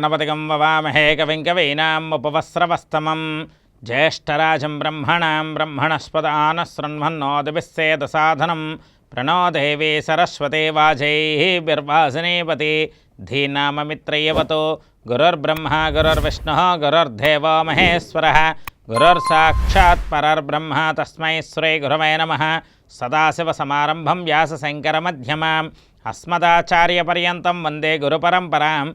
గణపతిగం వవామహే కవిం కవీనాం ఉపవస్రవస్తమం బ్రహ్మణాం బ్రహ్మణస్పదాన శృణ్వన్నోదిభిస్సేద సాధనం ప్రణో దేవీ సరస్వతే వాజైర్వాసనేపతి ధీనామమిత్రయవతో గురుర్బ్రహ్మ గురుర్విష్ణు గురుర్దేవో మహేశ్వర గురుర్సాక్షాత్ పరర్బ్రహ్మ తస్మై శ్రీ గురవే నమ సదాశివసమారంభం వ్యాసశంకరమధ్యమాం అస్మదాచార్యపర్యంతం వందే గురుపరంపరాం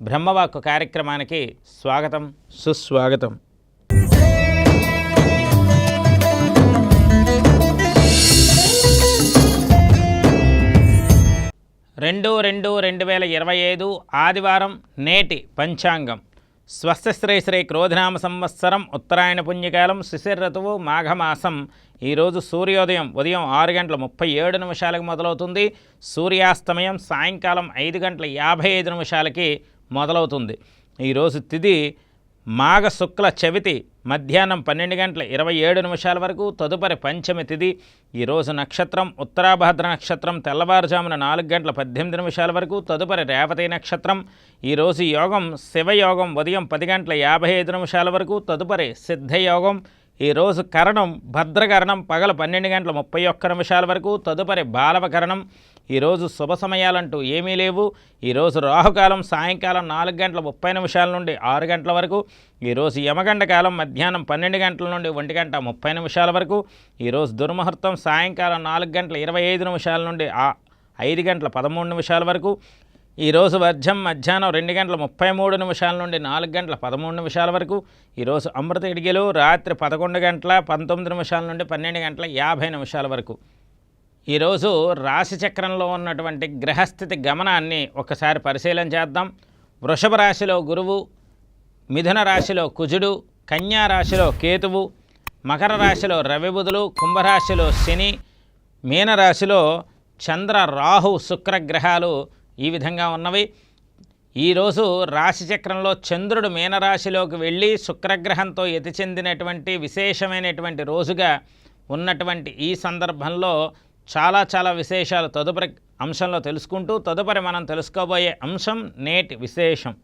సిద్ధిహేతో బ్రహ్మవాక్కు కార్యక్రమానికి స్వాగతం. సుస్వాగతం. రెండు రెండు రెండు వేల ఇరవై ఐదు ఆదివారం నేటి పంచాంగం. స్వస్తిశ్రీ శ్రీ క్రోధనామ సంవత్సరం ఉత్తరాయణ పుణ్యకాలం శిశిర ఋతువు మాఘమాసం. ఈరోజు సూర్యోదయం ఉదయం ఆరు గంటల ముప్పై ఏడు నిమిషాలకు మొదలవుతుంది. సూర్యాస్తమయం సాయంకాలం ఐదు గంటల యాభై ఐదు నిమిషాలకి మొదలవుతుంది. ఈరోజు తిథి మాఘ శుక్ల చవితి మధ్యాహ్నం పన్నెండు గంటల ఇరవై ఏడు నిమిషాల వరకు తదుపరి పంచమి తిథి ఈరోజు నక్షత్రం ఉత్తరాభద్ర నక్షత్రం తెల్లవారుజామున నాలుగు గంటల పద్దెనిమిది నిమిషాల వరకు తదుపరి రేవతి నక్షత్రం. ఈరోజు యోగం శివయోగం ఉదయం పది గంటల యాభై ఐదు నిమిషాల వరకు తదుపరి సిద్ధయోగం. ఈరోజు కరణం భద్రకరణం పగల పన్నెండు గంటల ముప్పై ఒక్క నిమిషాల వరకు. తదుపరి బాలవకరణం. ఈరోజు శుభ సమయాలంటూ ఏమీ లేవు. ఈరోజు రాహుకాలం సాయంకాలం నాలుగు గంటల ముప్పై నిమిషాల నుండి ఆరు గంటల వరకు. ఈరోజు యమగండ కాలం మధ్యాహ్నం పన్నెండు గంటల నుండి ఒంటి గంట ముప్పై నిమిషాల వరకు. ఈరోజు దుర్ముహూర్తం సాయంకాలం నాలుగు గంటల ఇరవై ఐదు నిమిషాల నుండి ఐదు గంటల పదమూడు నిమిషాల వరకు. ఈరోజు వర్జం మధ్యాహ్నం రెండు గంటల ముప్పై మూడు నిమిషాల నుండి నాలుగు గంటల పదమూడు నిమిషాల వరకు ఈరోజు అమృత ఇడిగలు రాత్రి పదకొండు గంటల పంతొమ్మిది నిమిషాల నుండి పన్నెండు గంటల యాభై నిమిషాల వరకు. ఈరోజు రాశిచక్రంలో ఉన్నటువంటి గ్రహస్థితి గమనాన్ని ఒకసారి పరిశీలన చేద్దాం. వృషభ రాశిలో గురువు మిథున రాశిలో కుజుడు కన్యా రాశిలో కేతువు మకర రాశిలో రవిబుధులు కుంభరాశిలో శని మీనరాశిలో చంద్ర రాహు శుక్ర గ్రహాలు ఈ విధంగా ఉన్నవి. ఈరోజు రాశిచక్రంలో చంద్రుడు మీనరాశిలోకి వెళ్ళి శుక్రగ్రహంతో ఎతి చెందినటువంటి విశేషమైనటువంటి రోజుగా ఉన్నటువంటి ఈ సందర్భంలో చాలా చాలా విశేషాలు తదుపరి అంశంలో తెలుసుకుంటూ తదుపరి మనం తెలుసుకోబోయే అంశం నేటి విశేషం.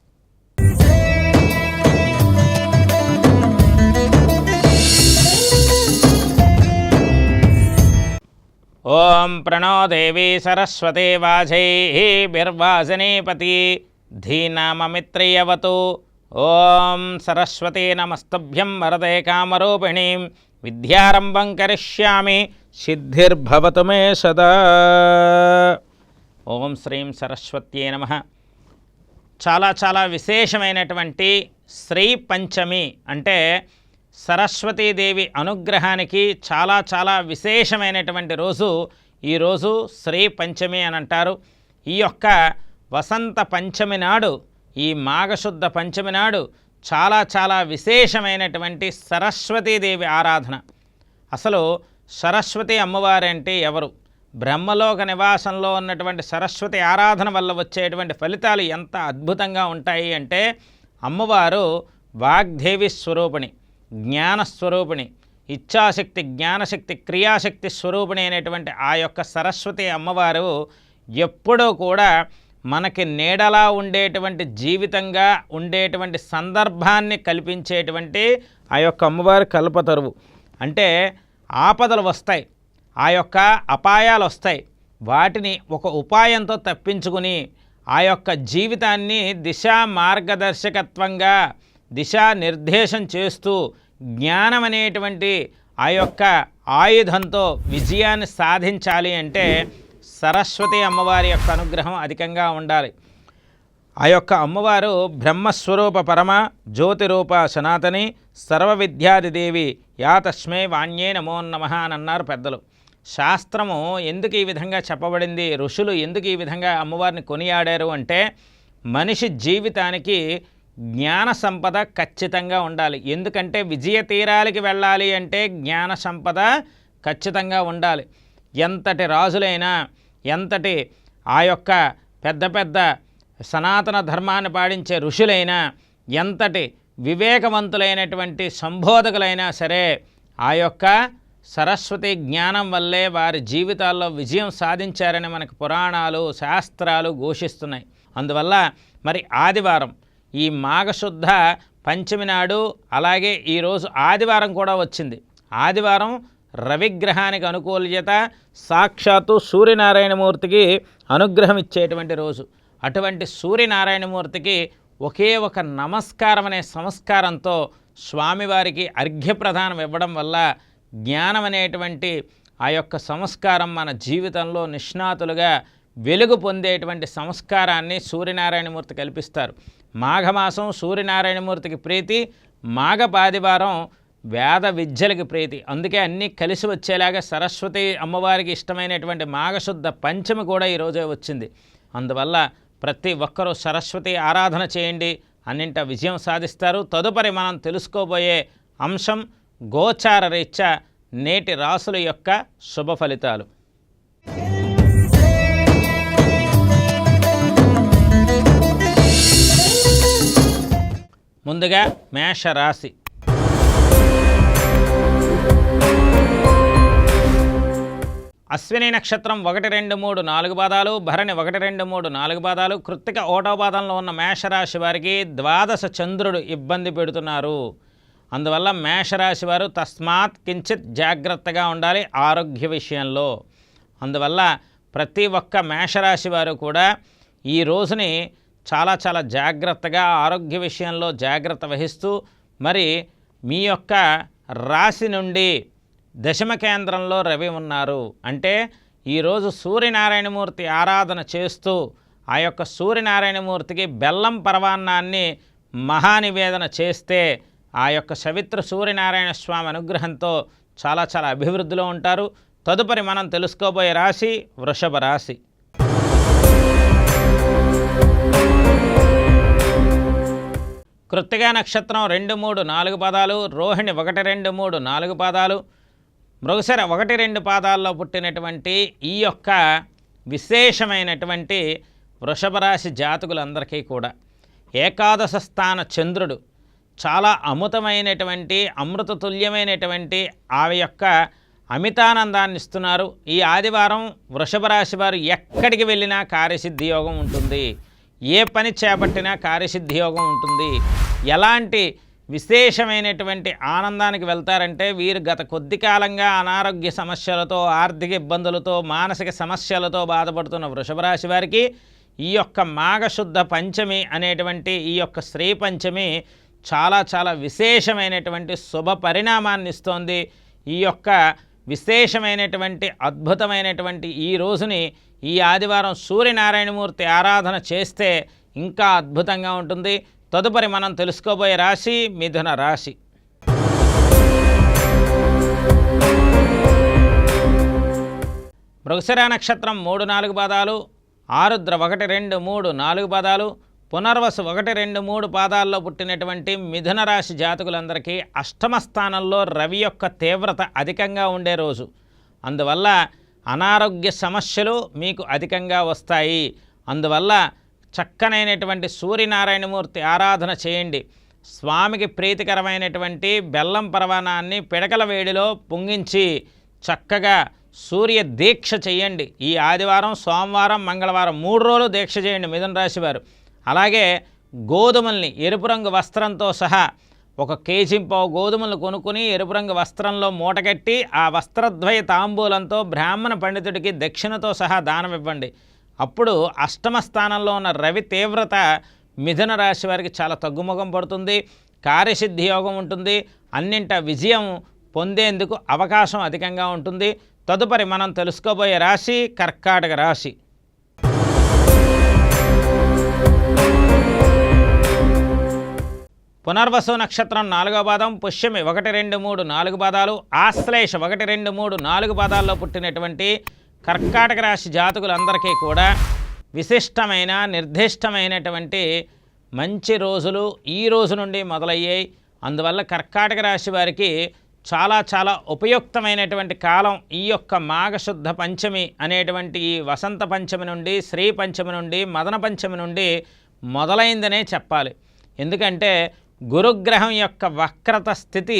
ఓం ప్రణో దేవీ సరస్వతే వాజైర్వాజనేపతి ధీనామమిత్రియవతు. ఓం సరస్వతీ నమస్తభ్యం వరదే కామరూపిణీం. విద్యారంభం కరిష్యామి సిద్ధిర్భవతు మే సదా. ఓం శ్రీం సరస్వత్యే నమ. చాలా చాలా విశేషమైనటువంటి శ్రీ పంచమి అంటే సరస్వతీదేవి అనుగ్రహానికి చాలా చాలా విశేషమైనటువంటి రోజు. ఈరోజు శ్రీ పంచమి అని అంటారు. ఈ యొక్క వసంత పంచమి నాడు ఈ మాఘశుద్ధ పంచమి నాడు చాలా చాలా విశేషమైనటువంటి సరస్వతీదేవి ఆరాధన. అసలు సరస్వతి అమ్మవారంటే ఎవరు? బ్రహ్మలోక నివాసంలో ఉన్నటువంటి సరస్వతి ఆరాధన వల్ల వచ్చేటువంటి ఫలితాలు ఎంత అద్భుతంగా ఉంటాయి అంటే అమ్మవారు వాగ్దేవి స్వరూపిణి. జ్ఞానస్వరూపిణి ఇచ్ఛాశక్తి జ్ఞానశక్తి క్రియాశక్తి స్వరూపిణి అనేటువంటి ఆ యొక్క సరస్వతి అమ్మవారు ఎప్పుడూ కూడా మనకి నీడలా ఉండేటువంటి జీవితంగా ఉండేటువంటి సందర్భాన్ని కల్పించేటువంటి ఆ యొక్క అమ్మవారి కల్పతరువు అంటే ఆపదలు వస్తాయి ఆ యొక్క అపాయాలు వస్తాయి. వాటిని ఒక ఉపాయంతో తప్పించుకుని ఆ యొక్క జీవితాన్ని దిశా మార్గదర్శకత్వంగా దిశానిర్దేశం చేస్తూ జ్ఞానం అనేటువంటి ఆ యొక్క ఆయుధంతో విజయాన్ని సాధించాలి అంటే సరస్వతి అమ్మవారి యొక్క అనుగ్రహం అధికంగా ఉండాలి. ఆ యొక్క అమ్మవారు బ్రహ్మస్వరూప పరమ జ్యోతిరూప సనాతని సర్వ విద్యాదిదేవి యా తస్మే వాణ్యే నమో నమ అని అన్నారు పెద్దలు. శాస్త్రము ఎందుకు ఈ విధంగా చెప్పబడింది? ఋషులు ఎందుకు ఈ విధంగా అమ్మవారిని కొనియాడారు అంటే మనిషి జీవితానికి జ్ఞాన సంపద ఖచ్చితంగా ఉండాలి. ఎందుకంటే విజయ తీరాలకి వెళ్ళాలి అంటే జ్ఞాన సంపద ఖచ్చితంగా ఉండాలి. ఎంతటి రాజులైనా ఎంతటి ఆ యొక్క పెద్ద పెద్ద సనాతన ధర్మాన్ని పాడించే ఋషులైనా ఎంతటి వివేకవంతులైనటువంటి సంబోధకులైనా సరే ఆ యొక్క సరస్వతి జ్ఞానం వల్లే వారి జీవితాల్లో విజయం సాధించారని మనకు పురాణాలు శాస్త్రాలు ఘోషిస్తున్నాయి. అందువల్ల మరి ఆదివారం ఈ మాఘశుద్ధ పంచమి నాడు అలాగే ఈరోజు ఆదివారం కూడా వచ్చింది. ఆదివారం రవిగ్రహానికి అనుకూల్యత సాక్షాత్తు సూర్యనారాయణమూర్తికి అనుగ్రహం ఇచ్చేటువంటి రోజు. అటువంటి సూర్యనారాయణమూర్తికి ఒకే ఒక నమస్కారం అనే సంస్కారంతో స్వామివారికి అర్ఘ్యప్రదానం ఇవ్వడం వల్ల జ్ఞానం అనేటువంటి ఆ యొక్క సంస్కారం మన జీవితంలో నిష్ణాతులుగా వెలుగు పొందేటువంటి సంస్కారాన్ని సూర్యనారాయణమూర్తి కల్పిస్తారు. మాఘమాసం సూర్యనారాయణమూర్తికి ప్రీతి మాఘపాదివారం వేద విద్యలకి ప్రీతి. అందుకే అన్నీ కలిసి వచ్చేలాగా సరస్వతి అమ్మవారికి ఇష్టమైనటువంటి మాఘశుద్ధ పంచమి కూడా ఈరోజే వచ్చింది. అందువల్ల ప్రతి ఒక్కరూ సరస్వతి ఆరాధన చేయండి అన్నింట విజయం సాధిస్తారు. తదుపరి మనం తెలుసుకోబోయే అంశం గోచార రీత్యా నేటి రాసుల యొక్క శుభ ఫలితాలు. ముందుగా మేషరాశి. అశ్విని నక్షత్రం ఒకటి రెండు మూడు నాలుగు పాదాలు భరణి ఒకటి రెండు మూడు నాలుగు పాదాలు కృత్తిక ఓటో పాదంలో ఉన్న మేషరాశి వారికి ద్వాదశ చంద్రుడు ఇబ్బంది పెడుతున్నారు. అందువల్ల మేషరాశి వారు తస్మాత్ కించిత్ జాగ్రత్తగా ఉండాలి ఆరోగ్య విషయంలో. అందువల్ల ప్రతి ఒక్క మేషరాశి వారు కూడా ఈ రోజుని చాలా చాలా జాగ్రత్తగా ఆరోగ్య విషయంలో జాగ్రత్త వహిస్తూ మరి మీ యొక్క రాశి నుండి దశమ కేంద్రంలో రవి ఉన్నారు. అంటే ఈరోజు సూర్యనారాయణమూర్తి ఆరాధన చేస్తూ ఆ యొక్క సూర్యనారాయణమూర్తికి బెల్లం పరవాన్నాన్ని మహానివేదన చేస్తే ఆ యొక్క సవిత్ర సూర్యనారాయణ స్వామి అనుగ్రహంతో చాలా చాలా అభివృద్ధిలో ఉంటారు. తదుపరి మనం తెలుసుకోబోయే రాశి వృషభ రాశి. కృత్తిగా నక్షత్రం రెండు మూడు నాలుగు పాదాలు రోహిణి ఒకటి రెండు మూడు నాలుగు పాదాలు మృగశర ఒకటి రెండు పాదాల్లో పుట్టినటువంటి ఈ యొక్క విశేషమైనటువంటి వృషభ రాశి జాతకులందరికీ కూడా ఏకాదశ స్థాన చంద్రుడు చాలా అమృతమైనటువంటి అమృతతుల్యమైనటువంటి ఆ యొక్క అమితానందాన్ని ఇస్తున్నారు. ఈ ఆదివారం వృషభ రాశి వారు ఎక్కడికి వెళ్ళినా కార్యసిద్ధి యోగం ఉంటుంది. ఏ పని చేపట్టినా కార్యసిద్ధి యోగం ఉంటుంది. ఎలాంటి విశేషమైనటువంటి ఆనందానికి వెళ్తారంటే వీరు గత కొద్ది కాలంగా అనారోగ్య సమస్యలతో ఆర్థిక ఇబ్బందులతో మానసిక సమస్యలతో బాధపడుతున్న వృషభ రాశి వారికి ఈ యొక్క మాఘశుద్ధ పంచమి అనేటువంటి ఈ యొక్క శ్రీ పంచమి చాలా చాలా విశేషమైనటువంటి శుభ పరిణామాన్ని ఇస్తోంది. ఈ యొక్క విశేషమైనటువంటి అద్భుతమైనటువంటి ఈ రోజుని ఈ ఆదివారం సూర్యనారాయణమూర్తి ఆరాధన చేస్తే ఇంకా అద్భుతంగా ఉంటుంది. తదుపరి మనం తెలుసుకోబోయే రాశి మిథున రాశి. మృగశిర నక్షత్రం మూడు నాలుగు పాదాలు ఆరుద్ర ఒకటి రెండు మూడు నాలుగు పాదాలు పునర్వసు ఒకటి రెండు మూడు పాదాల్లో పుట్టినటువంటి మిథున రాశి జాతకులందరికీ అష్టమ స్థానంలో రవి యొక్క తీవ్రత అధికంగా ఉండే రోజు. అందువల్ల అనారోగ్య సమస్యలు మీకు అధికంగా వస్తాయి. అందువల్ల చక్కనైనటువంటి సూర్యనారాయణమూర్తి ఆరాధన చేయండి. స్వామికి ప్రీతికరమైనటువంటి బెల్లం పరవానాన్ని పిడకల వేడిలో పొంగించి చక్కగా సూర్య దీక్ష చేయండి. ఈ ఆదివారం సోమవారం మంగళవారం మూడు రోజులు దీక్ష చేయండి మిథున రాశివారు అలాగే గోధుమల్ని ఎరుపు రంగు వస్త్రంతో సహా ఒక కేజీ పావు గోధుమలు కొనుక్కుని ఎరుపు రంగు వస్త్రంలో మూటగట్టి ఆ వస్త్రద్వయ తాంబూలంతో బ్రాహ్మణ పండితుడికి దక్షిణతో సహా దానమివ్వండి అప్పుడు అష్టమ స్థానంలో ఉన్న రవి తీవ్రత మిథున రాశి వారికి చాలా తగ్గుముఖం పడుతుంది. కార్యసిద్ధి యోగం ఉంటుంది. అన్నింట విజయం పొందేందుకు అవకాశం అధికంగా ఉంటుంది. తదుపరి మనం తెలుసుకోబోయే రాశి కర్కాటక రాశి. పునర్వసు నక్షత్రం నాలుగో పాదం పుష్యమి ఒకటి రెండు మూడు నాలుగు పాదాలు ఆశ్లేష ఒకటి రెండు మూడు నాలుగు పాదాల్లో పుట్టినటువంటి కర్కాటక రాశి జాతకులందరికీ కూడా విశిష్టమైన నిర్దిష్టమైనటువంటి మంచి రోజులు ఈ రోజు నుండి మొదలయ్యాయి. అందువల్ల కర్కాటక రాశి వారికి చాలా చాలా ఉపయుక్తమైనటువంటి కాలం ఈ యొక్క మాఘశుద్ధ పంచమి అనేటువంటి ఈ వసంత పంచమి నుండి శ్రీ పంచమి నుండి మదన పంచమి నుండి మొదలైందనే చెప్పాలి. ఎందుకంటే గురుగ్రహం యొక్క వక్రత స్థితి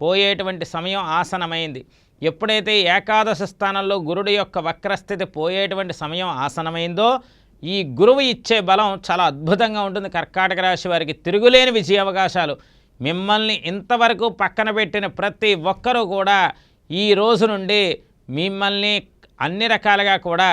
పోయేటువంటి సమయం ఆసనమైంది. ఎప్పుడైతే ఏకాదశ స్థానంలో గురుడు యొక్క వక్రస్థితి పోయేటువంటి సమయం ఆసనమైందో ఈ గురువు ఇచ్చే బలం చాలా అద్భుతంగా ఉంటుంది. కర్కాటక రాశి వారికి తిరుగులేని విజయ అవకాశాలు. మిమ్మల్ని ఇంతవరకు పక్కన పెట్టిన ప్రతి ఒక్కరూ కూడా ఈ రోజు నుండి మిమ్మల్ని అన్ని రకాలుగా కూడా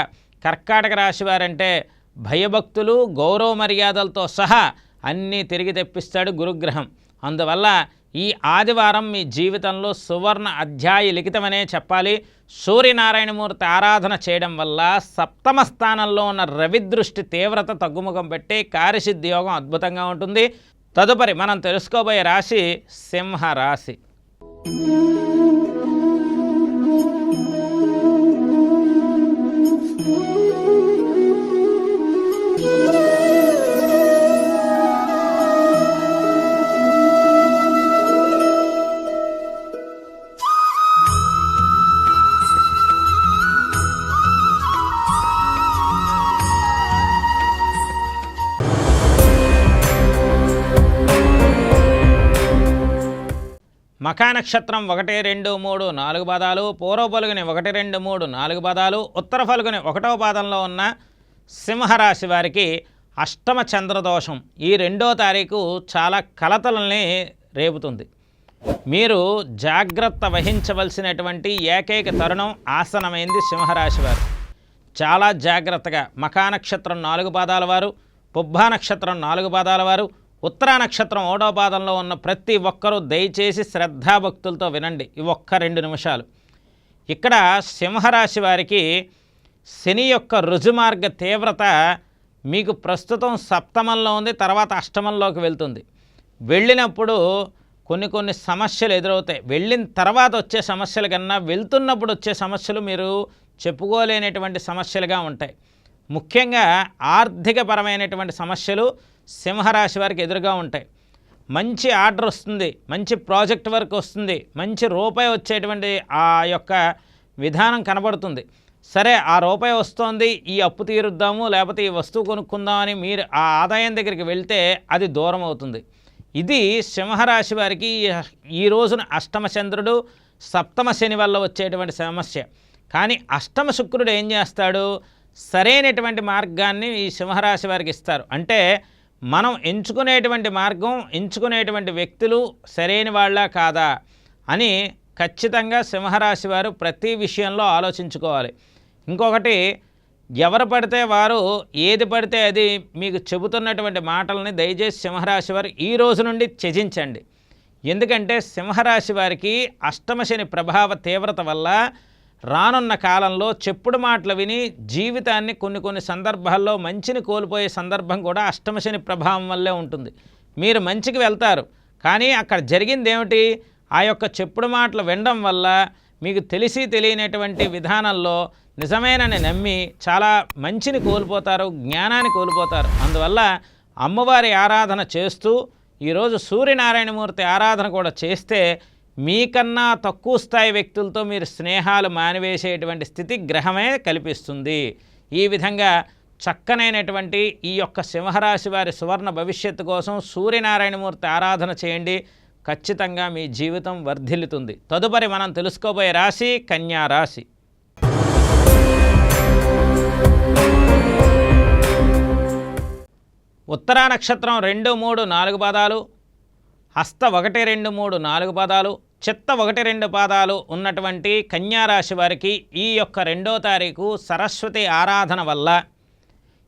కర్కాటక రాశి వారంటే భయభక్తులు గౌరవ మర్యాదలతో సహా అన్నీ తిరిగి తెప్పిస్తాడు గురుగ్రహం. అందువల్ల ఈ ఆదివారం మీ జీవితంలో సువర్ణ అధ్యాయ లిఖితమనే చెప్పాలి. సూర్యనారాయణమూర్తి ఆరాధన చేయడం వల్ల సప్తమ స్థానంలో ఉన్న రవి దృష్టి తీవ్రత తగ్గుముఖం పెట్టి కార్యసిద్ధి యోగం అద్భుతంగా ఉంటుంది. తదుపరి మనం తెలుసుకోబోయే రాశి సింహ నక్షత్రం ఒకటి రెండు మూడు నాలుగు పాదాలు పూర్వ పలుగుని ఒకటి రెండు మూడు నాలుగు పాదాలు ఉత్తర పలుగుని ఒకటవ పాదంలో ఉన్న సింహరాశి వారికి అష్టమ చంద్రదోషం ఈ రెండో తారీఖు చాలా కలతలని రేపుతుంది. మీరు జాగ్రత్త వహించవలసినటువంటి ఏకైక తరుణం ఆసనమైంది సింహరాశి వారు. చాలా జాగ్రత్తగా మఖా నక్షత్రం నాలుగు పాదాల వారు పుబ్బా నక్షత్రం నాలుగు పాదాల వారు ఉత్తరా నక్షత్రం ఓడో పాదంలో ఉన్న ప్రతి ఒక్కరూ దయచేసి శ్రద్ధాభక్తులతో వినండి. ఈ ఒక్క రెండు నిమిషాలు. ఇక్కడ సింహరాశి వారికి శని యొక్క రుజుమార్గ తీవ్రత మీకు ప్రస్తుతం సప్తమంలో ఉంది తర్వాత అష్టమంలోకి వెళ్తుంది. వెళ్ళినప్పుడు కొన్ని కొన్ని సమస్యలు ఎదురవుతాయి. వెళ్ళిన తర్వాత వచ్చే సమస్యల కన్నా వెళ్తున్నప్పుడు వచ్చే సమస్యలు మీరు చెప్పుకోలేనటువంటి సమస్యలుగా ఉంటాయి. ముఖ్యంగా ఆర్థికపరమైనటువంటి సమస్యలు సింహరాశి వారికి ఎదురుగా ఉంటాయి. మంచి ఆర్డర్ వస్తుంది మంచి ప్రాజెక్ట్ వర్క్ వస్తుంది మంచి రూపాయి వచ్చేటువంటి ఆ యొక్క విధానం కనబడుతుంది. సరే ఆ రూపాయి వస్తోంది ఈ అప్పు తీరుద్దాము లేకపోతే ఈ వస్తువు కొనుక్కుందామని మీరు ఆ ఆదాయం దగ్గరికి వెళ్తే అది దూరం అవుతుంది. ఇది సింహరాశి వారికి ఈ రోజున అష్టమ చంద్రుడు సప్తమ శని వల్ల వచ్చేటువంటి సమస్య. కానీ అష్టమ శుక్రుడు ఏం చేస్తాడు? సరైనటువంటి మార్గాన్ని ఈ సింహరాశి వారికి ఇస్తారు. అంటే మనం ఎంచుకునేటువంటి మార్గం ఎంచుకునేటువంటి వ్యక్తులు సరైన వాళ్ళ కాదా అని ఖచ్చితంగా సింహరాశి వారు ప్రతి విషయంలో ఆలోచించుకోవాలి. ఇంకొకటి ఎవరు పడితే వారు ఏది పడితే అది మీకు చెబుతున్నటువంటి మాటలని దయచేసి సింహరాశి వారు ఈ రోజు నుండి త్యజించండి. ఎందుకంటే సింహరాశి వారికి అష్టమశని ప్రభావ తీవ్రత వల్ల రానున్న కాలంలో చెప్పుడు మాటలు విని జీవితాన్ని కొన్ని కొన్ని సందర్భాల్లో మంచిని కోల్పోయే సందర్భం కూడా అష్టమశని ప్రభావం వల్లే ఉంటుంది. మీరు మంచికి వెళ్తారు. కానీ అక్కడ జరిగింది ఏమిటి ఆ యొక్క చెప్పుడు మాటలు వినడం వల్ల మీకు తెలిసి తెలియనటువంటి విధానంలో నిజమేనని నమ్మి చాలా మంచిని కోల్పోతారు జ్ఞానాన్ని కోల్పోతారు. అందువల్ల అమ్మవారి ఆరాధన చేస్తూ ఈరోజు సూర్యనారాయణమూర్తి ఆరాధన కూడా చేస్తే మీకన్నా తక్కువ స్థాయి వ్యక్తులతో మీరు స్నేహాలు మానివేసేటువంటి స్థితి గ్రహమే కల్పిస్తుంది. ఈ విధంగా చక్కనైనటువంటి ఈ యొక్క సింహరాశి వారి సువర్ణ భవిష్యత్తు కోసం సూర్యనారాయణమూర్తి ఆరాధన చేయండి. ఖచ్చితంగా మీ జీవితం వర్ధిల్లుతుంది. తదుపరి మనం తెలుసుకోబోయే రాశి కన్యా రాశి. ఉత్తరా నక్షత్రం రెండు మూడు నాలుగు పాదాలు హస్త ఒకటి రెండు మూడు నాలుగు పాదాలు చిత్త ఒకటి రెండు పాదాలు ఉన్నటువంటి కన్యారాశి వారికి ఈ యొక్క రెండో తారీఖు సరస్వతి ఆరాధన వల్ల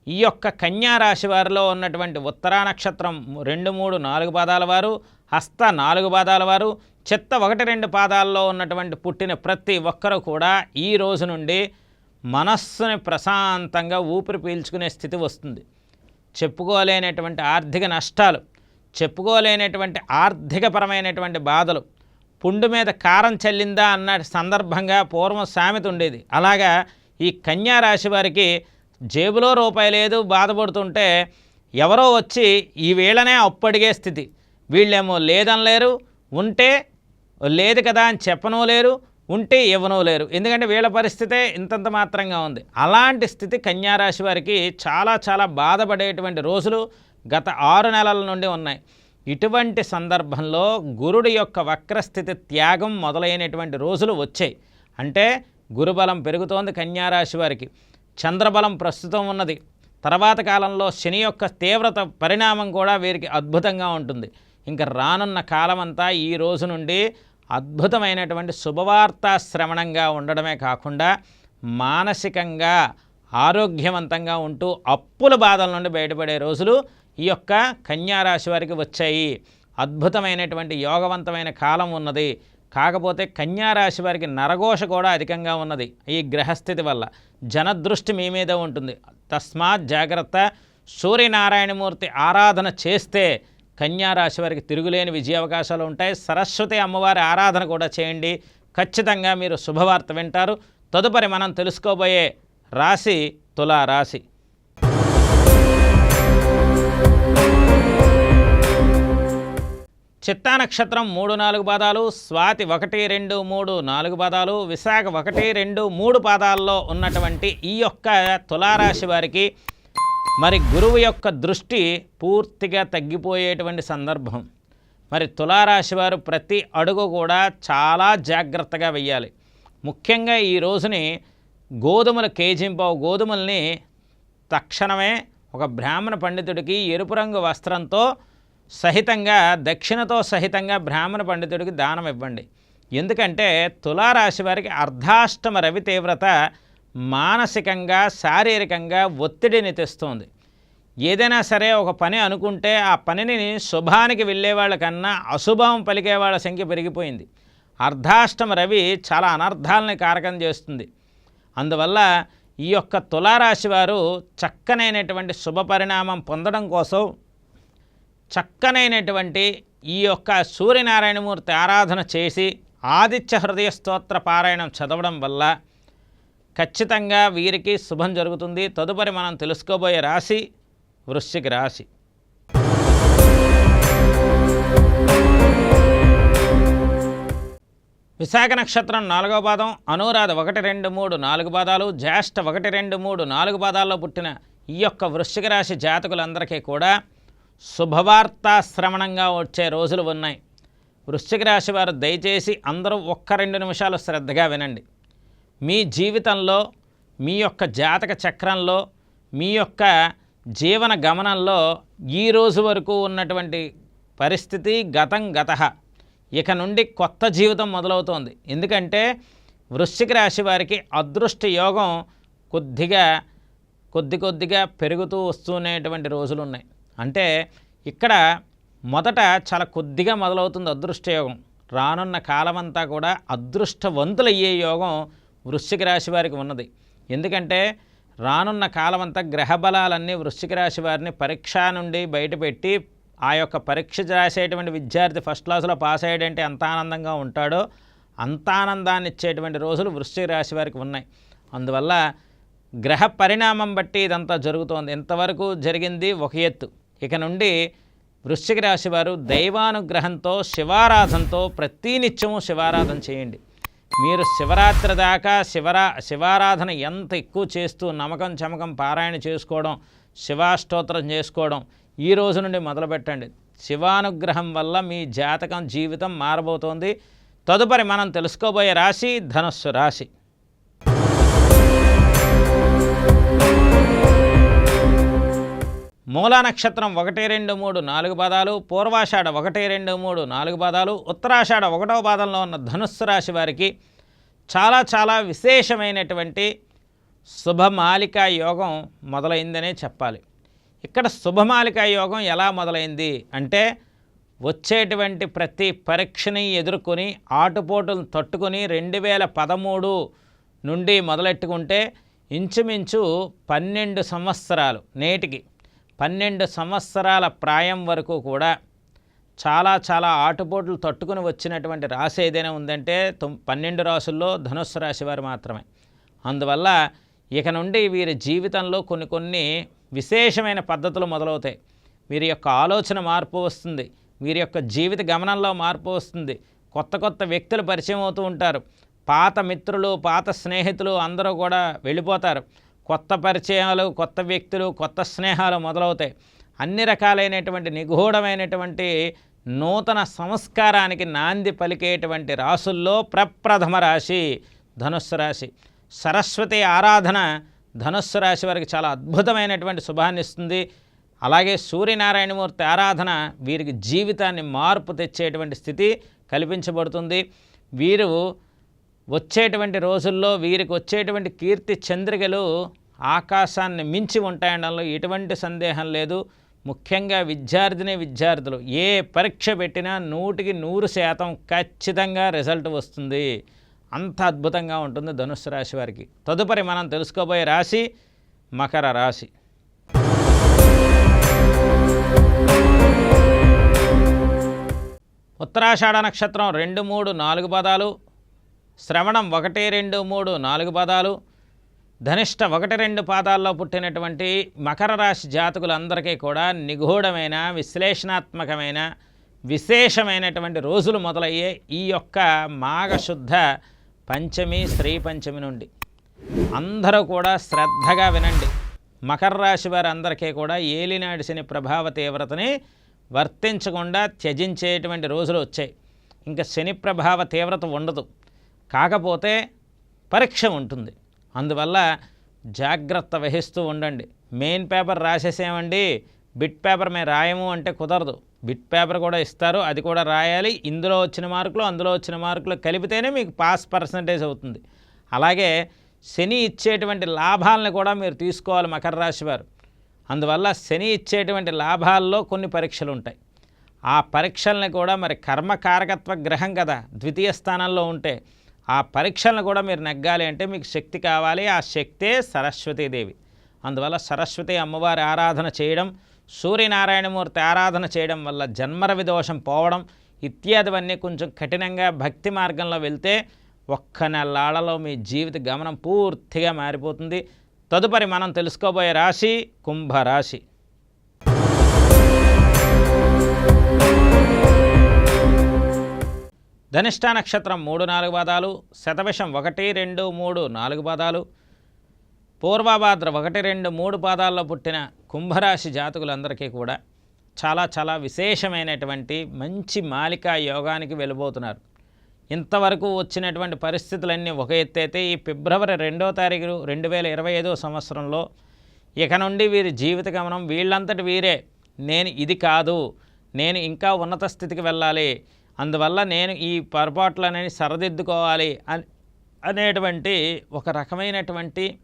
ఈ యొక్క కన్యారాశి వారిలో ఉన్నటువంటి ఉత్తరా నక్షత్రం రెండు మూడు నాలుగు పాదాల వారు హస్త నాలుగు పాదాల వారు చిత్త ఒకటి రెండు పాదాల్లో ఉన్నటువంటి పుట్టిన ప్రతి ఒక్కరూ కూడా ఈ రోజు నుండి మనస్సుని ప్రశాంతంగా ఊపిరి పీల్చుకునే స్థితి వస్తుంది. చెప్పుకోలేనటువంటి ఆర్థిక నష్టాలు చెప్పుకోలేనటువంటి ఆర్థికపరమైనటువంటి బాధలు పుండు మీద కారం చల్లిందా అన్న సందర్భంగా పూర్వం సామెత ఉండేది. అలాగా ఈ కన్యా రాశి వారికి జేబులో రూపాయి లేదు బాధపడుతుంటే ఎవరో వచ్చి ఈ వీళ్ళనే అప్పడిగే స్థితి. వీళ్ళేమో లేదనలేరు ఉంటే లేదు కదా అని చెప్పనో లేరు ఉంటే ఇవ్వనో లేరు. ఎందుకంటే వీళ్ళ పరిస్థితే ఇంతంత మాత్రంగా ఉంది. అలాంటి స్థితి కన్యారాశి వారికి చాలా చాలా బాధపడేటువంటి రోజులు గత ఆరు నెలల నుండి ఉన్నాయి. ఇటువంటి సందర్భంలో గురుడి యొక్క వక్రస్థితి త్యాగం మొదలైనటువంటి రోజులు వచ్చాయి. అంటే గురుబలం పెరుగుతోంది కన్యారాశి వారికి. చంద్రబలం ప్రస్తుతం ఉన్నది. తర్వాత కాలంలో శని యొక్క తీవ్రత పరిణామం కూడా వీరికి అద్భుతంగా ఉంటుంది. ఇంకా రానున్న కాలమంతా ఈ రోజు నుండి అద్భుతమైనటువంటి శుభవార్తా శ్రవణంగా ఉండడమే కాకుండా మానసికంగా ఆరోగ్యవంతంగా ఉంటూ అప్పుల బాధల నుండి బయటపడే రోజులు ఈ యొక్క కన్యారాశి వారికి వచ్చాయి. అద్భుతమైనటువంటి యోగవంతమైన కాలం ఉన్నది. కాకపోతే కన్యారాశి వారికి నరఘోష కూడా అధికంగా ఉన్నది. ఈ గ్రహస్థితి వల్ల జనదృష్టి మీ మీద ఉంటుంది. తస్మాత్ జాగ్రత్త. సూర్యనారాయణమూర్తి ఆరాధన చేస్తే కన్యారాశి వారికి తిరుగులేని విజయ అవకాశాలు ఉంటాయి. సరస్వతి అమ్మవారి ఆరాధన కూడా చేయండి. ఖచ్చితంగా మీరు శుభవార్త వింటారు. తదుపరి మనం తెలుసుకోబోయే రాశి తులారాశి. చిత్తా నక్షత్రం మూడు నాలుగు పాదాలు స్వాతి ఒకటి రెండు మూడు నాలుగు పాదాలు విశాఖ ఒకటి రెండు మూడు పాదాల్లో ఉన్నటువంటి ఈ యొక్క తులారాశి వారికి మరి గురువు యొక్క దృష్టి పూర్తిగా తగ్గిపోయేటువంటి సందర్భం. మరి తులారాశి వారు ప్రతి అడుగు కూడా చాలా జాగ్రత్తగా వెయ్యాలి. ముఖ్యంగా ఈ రోజుని గోధుమల కేజింపావు గోధుమల్ని తక్షణమే ఒక బ్రాహ్మణ పండితుడికి ఎరుపు రంగు వస్త్రంతో సహితంగా దక్షిణతో సహితంగా బ్రాహ్మణ పండితుడికి దానం ఇవ్వండి. ఎందుకంటే తులారాశి వారికి అర్ధాష్టమ రవి తీవ్రత మానసికంగా శారీరకంగా ఒత్తిడిని తెస్తుంది. ఏదైనా సరే ఒక పని అనుకుంటే ఆ పనిని శుభానికి వెళ్ళే వాళ్ళకన్నా అశుభం పలికే వాళ్ళ సంఖ్య పెరిగిపోయింది. అర్ధాష్టమ రవి చాలా అనర్థాలని కారకం చేస్తుంది. అందువల్ల ఈ యొక్క తులారాశి వారు చక్కనైనటువంటి శుభ పరిణామం పొందడం కోసం చక్కనైనటువంటి ఈ యొక్క సూర్యనారాయణమూర్తి ఆరాధన చేసి ఆదిత్య హృదయ స్తోత్ర పారాయణం చదవడం వల్ల ఖచ్చితంగా వీరికి శుభం జరుగుతుంది. తదుపరి మనం తెలుసుకోబోయే రాశి వృశ్చిక రాశి. విశాఖ నక్షత్రం నాలుగో పాదం అనురాధ ఒకటి రెండు మూడు నాలుగు పాదాలు జ్యేష్ఠ ఒకటి రెండు మూడు నాలుగు పాదాల్లో పుట్టిన ఈ యొక్క వృశ్చిక రాశి జాతకులందరికీ కూడా శుభవార్తా శ్రవణంగా వచ్చే రోజులు ఉన్నాయి. వృశ్చిక రాశి వారు దయచేసి అందరూ ఒక్క రెండు నిమిషాలు శ్రద్ధగా వినండి. మీ జీవితంలో మీ యొక్క జాతక చక్రంలో మీ యొక్క జీవన గమనంలో ఈ రోజు వరకు ఉన్నటువంటి పరిస్థితి గతం గత. ఇక నుండి కొత్త జీవితం మొదలవుతోంది. ఎందుకంటే వృశ్చిక రాశి వారికి అదృష్ట యోగం కొద్దిగా కొద్ది కొద్దిగా పెరుగుతూ వస్తున్నటువంటి రోజులు ఉన్నాయి అంటే ఇక్కడ మొదట చాలా కొద్దిగా మొదలవుతుంది అదృష్టయోగం. రానున్న కాలమంతా కూడా అదృష్టవంతులయ్యే యోగం వృశ్చిక రాశి వారికి ఉన్నది. ఎందుకంటే రానున్న కాలమంతా గ్రహ బలాలన్నీ వృశ్చిక రాశి వారిని పరీక్ష నుండి బయటపెట్టి ఆ యొక్క పరీక్ష రాసేటువంటి విద్యార్థి ఫస్ట్ క్లాస్లో పాస్ అయ్యాడంటే ఎంత ఆనందంగా ఉంటాడో అంత ఆనందాన్ని ఇచ్చేటువంటి రోజులు వృశ్చిక రాశి వారికి ఉన్నాయి. అందువల్ల గ్రహ పరిణామం బట్టి ఇదంతా జరుగుతోంది. ఇంతవరకు జరిగింది ఒక ఎత్తు. ఇక నుండి వృశ్చిక రాశి వారు దైవానుగ్రహంతో శివారాధనతో ప్రతినిత్యము శివారాధన చేయండి. మీరు శివరాత్రి దాకా శివరా శివారాధన ఎంత ఎక్కువ చేస్తూ నమ్మకం చమకం పారాయణ చేసుకోవడం శివాష్టోత్రం చేసుకోవడం ఈ రోజు నుండి మొదలుపెట్టండి. శివానుగ్రహం వల్ల మీ జాతకం జీవితం మారబోతోంది. తదుపరి మనం తెలుసుకోబోయే రాశి ధనుస్సు రాశి. మూలా నక్షత్రం ఒకటి రెండు మూడు నాలుగు పాదాలు పూర్వాషాఢ ఒకటి రెండు మూడు నాలుగు పాదాలు ఉత్తరాషాఢ ఒకటవ పాదంలో ఉన్న ధనుస్సు రాశి వారికి చాలా చాలా విశేషమైనటువంటి శుభమాలికా యోగం మొదలైందనే చెప్పాలి. ఇక్కడ శుభమాలికా యోగం ఎలా మొదలైంది అంటే వచ్చేటువంటి ప్రతి పరీక్షని ఎదుర్కొని ఆటుపోటులను తట్టుకొని రెండు వేల పదమూడు నుండి మొదలెట్టుకుంటే ఇంచుమించు పన్నెండు సంవత్సరాలు నేటికి. పన్నెండు సంవత్సరాల ప్రాయం వరకు కూడా చాలా చాలా ఆటుపోట్లు తట్టుకుని వచ్చినటువంటి రాశి ఏదైనా ఉందంటే తొమ్ పన్నెండు రాసుల్లో ధనుస్సు రాశి వారు మాత్రమే. అందువల్ల ఇక నుండి వీరి జీవితంలో కొన్ని కొన్ని విశేషమైన పద్ధతులు మొదలవుతాయి. వీరి యొక్క ఆలోచన మార్పు వస్తుంది. వీరి యొక్క జీవిత గమనంలో మార్పు వస్తుంది. కొత్త కొత్త వ్యక్తులు పరిచయం అవుతూ ఉంటారు. పాత మిత్రులు పాత స్నేహితులు అందరూ కూడా వెళ్ళిపోతారు. కొత్త పరిచయాలు కొత్త వ్యక్తులు కొత్త స్నేహాలు మొదలవుతాయి. అన్ని రకాలైనటువంటి నిగూఢమైనటువంటి నూతన సంస్కారానికి నాంది పలికేటువంటి రాసుల్లో ప్రప్రథమ రాశి ధనుస్సు రాశి. సరస్వతి ఆరాధన ధనుస్సు రాశి వారికి చాలా అద్భుతమైనటువంటి శుభాన్ని ఇస్తుంది. అలాగే సూర్యనారాయణమూర్తి ఆరాధన వీరికి జీవితాన్ని మార్పు తెచ్చేటువంటి స్థితి కల్పించబడుతుంది. వీరు వచ్చేటువంటి రోజుల్లో వీరికి వచ్చేటువంటి కీర్తి చంద్రికలు ఆకాశాన్ని మించి ఉంటాయనడంలో ఎటువంటి సందేహం లేదు. ముఖ్యంగా విద్యార్థిని విద్యార్థులు ఏ పరీక్ష పెట్టినా నూటికి నూరు శాతం ఖచ్చితంగా రిజల్ట్ వస్తుంది. అంత అద్భుతంగా ఉంటుంది ధనుస్సు రాశి వారికి. తదుపరి మనం తెలుసుకోబోయే రాశి మకర రాశి. ఉత్తరాషాఢ నక్షత్రం రెండు మూడు నాలుగు పదాలు శ్రవణం ఒకటి రెండు మూడు నాలుగు పదాలు ధనిష్ట ఒకటి రెండు పాదాల్లో పుట్టినటువంటి మకర రాశి జాతకులందరికీ కూడా నిగూఢమైన విశ్లేషణాత్మకమైన విశేషమైనటువంటి రోజులు మొదలయ్యే ఈ యొక్క మాఘశుద్ధ పంచమి శ్రీ పంచమి నుండి. అందరూ కూడా శ్రద్ధగా వినండి. మకర రాశి వారందరికీ కూడా ఏలినాడి శని ప్రభావ తీవ్రతని వర్తించకుండా త్యజించేటువంటి రోజులు వచ్చాయి. ఇంకా శని ప్రభావ తీవ్రత ఉండదు. కాకపోతే పరీక్ష ఉంటుంది. అందువల్ల జాగ్రత్త వహిస్తూ ఉండండి. మెయిన్ పేపర్ రాసేసేమండి బిట్ పేపర్ మేము రాయము అంటే కుదరదు. బిట్ పేపర్ కూడా ఇస్తారు. అది కూడా రాయాలి. ఇందులో వచ్చిన మార్కులు అందులో వచ్చిన మార్కులు కలిపితేనే మీకు పాస్ పర్సంటేజ్ అవుతుంది. అలాగే శని ఇచ్చేటువంటి లాభాలను కూడా మీరు తీసుకోవాలి మకర రాశి వారు. అందువల్ల శని ఇచ్చేటువంటి లాభాల్లో కొన్ని పరీక్షలు ఉంటాయి. ఆ పరీక్షల్ని కూడా మరి కర్మకారకత్వ గ్రహం కదా ద్వితీయ స్థానంలో ఉంటే ఆ పరీక్షలను కూడా మీరు నెగ్గాలి అంటే మీకు శక్తి కావాలి. ఆ శక్తే సరస్వతీదేవి అందువల్ల సరస్వతి అమ్మవారి ఆరాధన చేయడం సూర్యనారాయణమూర్తి ఆరాధన చేయడం వల్ల జన్మరవి దోషం పోవడం ఇత్యాదివన్నీ కొంచెం కఠినంగా భక్తి మార్గంలో వెళ్తే ఒక్క నెలాళ్ళలో మీ జీవిత గమనం పూర్తిగా మారిపోతుంది. తదుపరి మనం తెలుసుకోబోయే రాశి కుంభరాశి. ధనిష్ట నక్షత్రం మూడు నాలుగు పాదాలు శతవిషం ఒకటి రెండు మూడు నాలుగు పాదాలు పూర్వభాద్ర ఒకటి రెండు మూడు పాదాల్లో పుట్టిన కుంభరాశి జాతకులందరికీ కూడా చాలా చాలా విశేషమైనటువంటి మంచి మాలికా యోగానికి వెళ్ళబోతున్నారు. ఇంతవరకు వచ్చినటువంటి పరిస్థితులన్నీ ఒక ఎత్తైతే ఈ ఫిబ్రవరి రెండో తారీఖు రెండు వేల ఇరవై ఐదో సంవత్సరంలో ఇక నుండి వీరి జీవిత గమనం వీళ్ళంతటి వీరే. నేను ఇది కాదు నేను ఇంకా ఉన్నత స్థితికి వెళ్ళాలి అందువల్ల నేను ఈ పొరపాట్లనేవి సరిదిద్దుకోవాలి అని అనేటువంటి ఒక రకమైనటువంటి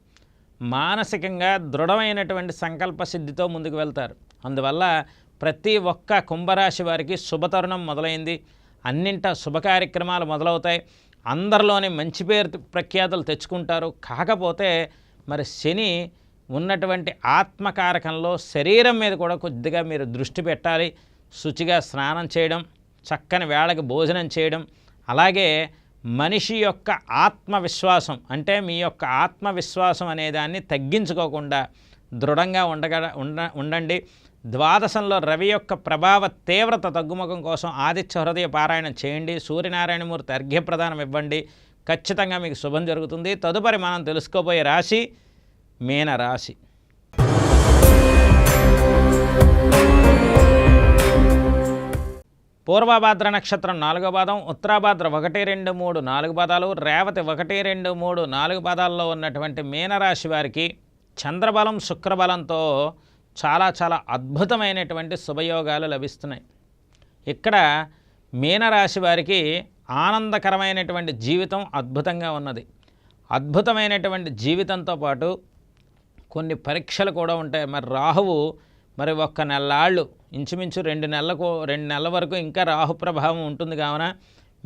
మానసికంగా దృఢమైనటువంటి సంకల్ప సిద్ధితో ముందుకు వెళ్తారు. అందువల్ల ప్రతి ఒక్క కుంభరాశి వారికి శుభతరుణం మొదలైంది. అన్నింట శుభ కార్యక్రమాలు మొదలవుతాయి. అందరిలోని మంచి పేరు ప్రఖ్యాతులు తెచ్చుకుంటారు. కాకపోతే మరి శని ఉన్నటువంటి ఆత్మకారకంలో శరీరం మీద కూడా కొద్దిగా మీరు దృష్టి పెట్టాలి. శుచిగా స్నానం చేయడం చక్కని వేళకి భోజనం చేయడం అలాగే మనిషి యొక్క ఆత్మవిశ్వాసం అంటే మీ యొక్క ఆత్మవిశ్వాసం అనే దాన్ని తగ్గించుకోకుండా దృఢంగా ఉండగ ఉండ ఉండండి. ద్వాదశంలో రవి యొక్క ప్రభావ తీవ్రత తగ్గుముఖం కోసం ఆదిత్య హృదయ పారాయణం చేయండి. సూర్యనారాయణమూర్తి అర్ఘ్యప్రదానం ఇవ్వండి. ఖచ్చితంగా మీకు శుభం జరుగుతుంది. తదుపరి మనం తెలుసుకోబోయే రాశి మీన పూర్వభాద్ర నక్షత్రం నాలుగో పాదం ఉత్తరాభాద్ర ఒకటి రెండు మూడు నాలుగు పాదాలు రేవతి ఒకటి రెండు మూడు నాలుగు పాదాల్లో ఉన్నటువంటి మీనరాశి వారికి చంద్రబలం శుక్రబలంతో చాలా చాలా అద్భుతమైనటువంటి శుభయోగాలు లభిస్తున్నాయి. ఇక్కడ మీనరాశి వారికి ఆనందకరమైనటువంటి జీవితం అద్భుతంగా ఉన్నది. అద్భుతమైనటువంటి జీవితంతో పాటు కొన్ని పరీక్షలు కూడా ఉంటాయి. మరి రాహువు మరి ఒక్క నెల్లాళ్ళు ఇంచుమించు రెండు నెలలకు రెండు నెలల వరకు ఇంకా రాహు ప్రభావం ఉంటుంది కావున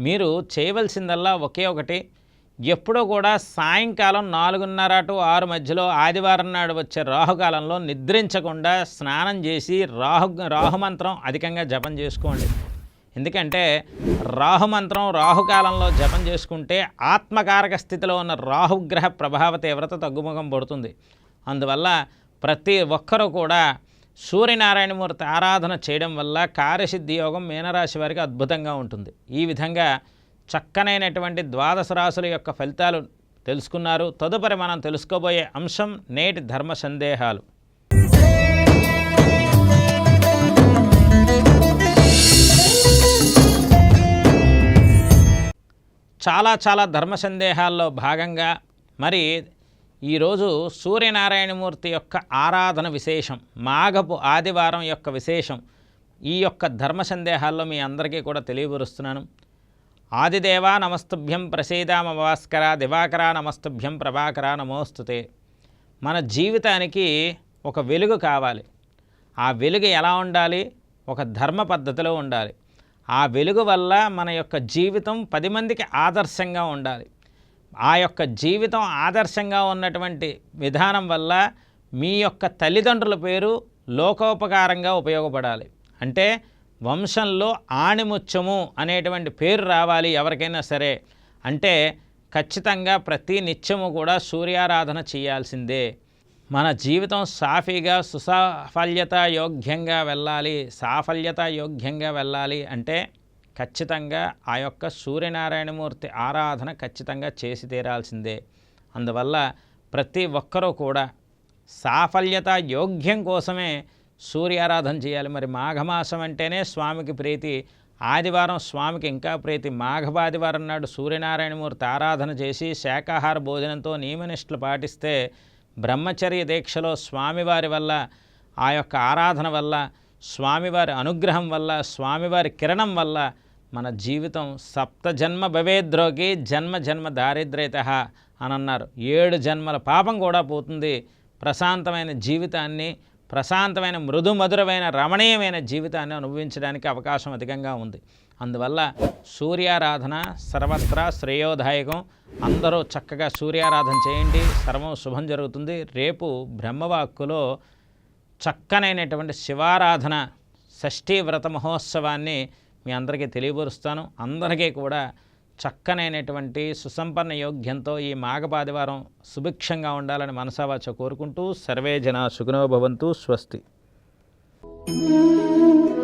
మీరు చేయవలసిందల్లా ఒకే ఒకటి. ఎప్పుడూ కూడా సాయంకాలం నాలుగున్నర టు ఆరు మధ్యలో ఆదివారం నాడు వచ్చే రాహుకాలంలో నిద్రించకుండా స్నానం చేసి రాహు రాహుమంత్రం అధికంగా జపం చేసుకోండి. ఎందుకంటే రాహుమంత్రం రాహుకాలంలో జపం చేసుకుంటే ఆత్మకారక స్థితిలో ఉన్న రాహుగ్రహ ప్రభావ తీవ్రత తగ్గుముఖం పడుతుంది. అందువల్ల ప్రతి ఒక్కరూ కూడా సూర్యనారాయణమూర్తి ఆరాధన చేయడం వల్ల కార్యసిద్ధి యోగం మీనరాశి వారికి అద్భుతంగా ఉంటుంది. ఈ విధంగా చక్కనైనటువంటి ద్వాదశ రాశుల యొక్క ఫలితాలు తెలుసుకున్నారు. తదుపరి మనం తెలుసుకోబోయే అంశం నేటి ధర్మ సందేహాలు. చాలా చాలా ధర్మ సందేహాల్లో భాగంగా మరి ఈరోజు సూర్యనారాయణమూర్తి యొక్క ఆరాధన విశేషం మాఘపు ఆదివారం యొక్క విశేషం ఈ యొక్క ధర్మ సందేహాల్లో మీ అందరికీ కూడా తెలియపరుస్తున్నాను. ఆదిదేవా నమస్తుభ్యం ప్రసీదామ భాస్కర దివాకర నమస్తుభ్యం ప్రభాకర నమోస్తుతే. మన జీవితానికి ఒక వెలుగు కావాలి. ఆ వెలుగు ఎలా ఉండాలి? ఒక ధర్మ పద్ధతిలో ఉండాలి. ఆ వెలుగు వల్ల మన యొక్క జీవితం పది మందికి ఆదర్శంగా ఉండాలి. ఆ యొక్క జీవితం ఆదర్శంగా ఉన్నటువంటి విధానం వల్ల మీ యొక్క తల్లిదండ్రుల పేరు లోకోపకారంగా ఉపయోగపడాలి. అంటే వంశంలో ఆణిముత్యము అనేటువంటి పేరు రావాలి ఎవరికైనా సరే. అంటే ఖచ్చితంగా ప్రతి నిత్యము కూడా సూర్యారాధన చేయాల్సిందే. మన జీవితం సాఫీగా సుసాఫల్యత యోగ్యంగా వెళ్ళాలి సాఫల్యత యోగ్యంగా వెళ్ళాలి అంటే ఖచ్చితంగా ఆ యొక్క సూర్యనారాయణమూర్తి ఆరాధన ఖచ్చితంగా చేసి తీరాల్సిందే. అందువల్ల ప్రతి ఒక్కరూ కూడా సాఫల్యత యోగ్యం కోసమే సూర్యారాధన చేయాలి. మరి మాఘమాసం అంటేనే స్వామికి ప్రీతి. ఆదివారం స్వామికి ఇంకా ప్రీతి. మాఘవాదివారం నాడు సూర్యనారాయణమూర్తి ఆరాధన చేసి శాకాహార భోజనంతో నియమనిష్టలు పాటిస్తే బ్రహ్మచర్య దీక్షలో స్వామివారి వల్ల ఆ యొక్క ఆరాధన వల్ల స్వామివారి అనుగ్రహం వల్ల స్వామివారి కిరణం వల్ల మన జీవితం సప్త జన్మ భవేద్రోగి జన్మ జన్మ దారిద్ర్యత అని అన్నారు ఏడు జన్మల పాపం కూడా పోతుంది. ప్రశాంతమైన జీవితాన్ని ప్రశాంతమైన మృదు మధురమైన రమణీయమైన జీవితాన్ని అనుభవించడానికి అవకాశం అధికంగా ఉంది. అందువల్ల సూర్యారాధన సర్వత్రా శ్రేయోదాయకం. అందరూ చక్కగా సూర్యారాధన చేయండి. సర్వం శుభం జరుగుతుంది. రేపు బ్రహ్మవాక్కులో చక్కనైనటువంటి శివారాధన షష్ఠీ వ్రత మహోత్సవాన్ని మీ అందరికీ తెలియపరుస్తాను. అందరికీ కూడా చక్కనైనటువంటి సుసంపన్న యోగ్యంతో ఈ మాఘపాదివారం సుభిక్షంగా ఉండాలని మనసావాచ కోరుకుంటూ సర్వే జన సుఖనో భవంతు స్వస్తి. thank you